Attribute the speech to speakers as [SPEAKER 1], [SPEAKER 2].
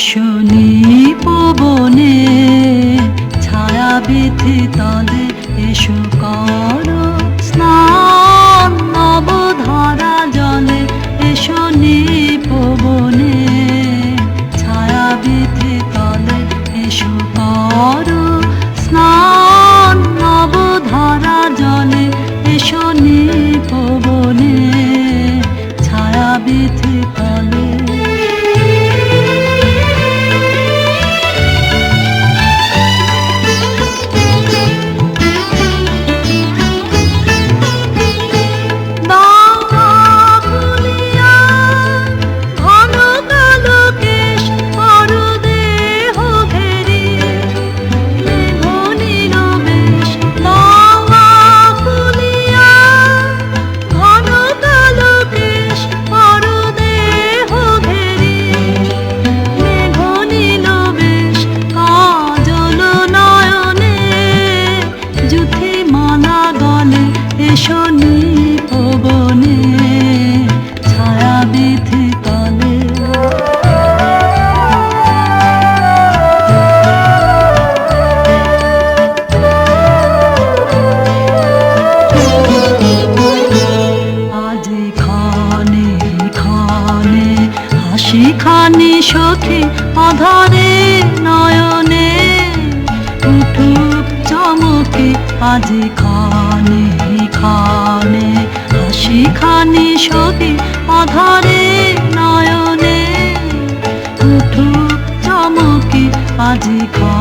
[SPEAKER 1] শুনি পবনে খানি সখী আধারে নয়নে, উঠুক চমকে আজি খানে খানে খানি সখী আধারে নয়নে, উঠুক চমকে আজি খানে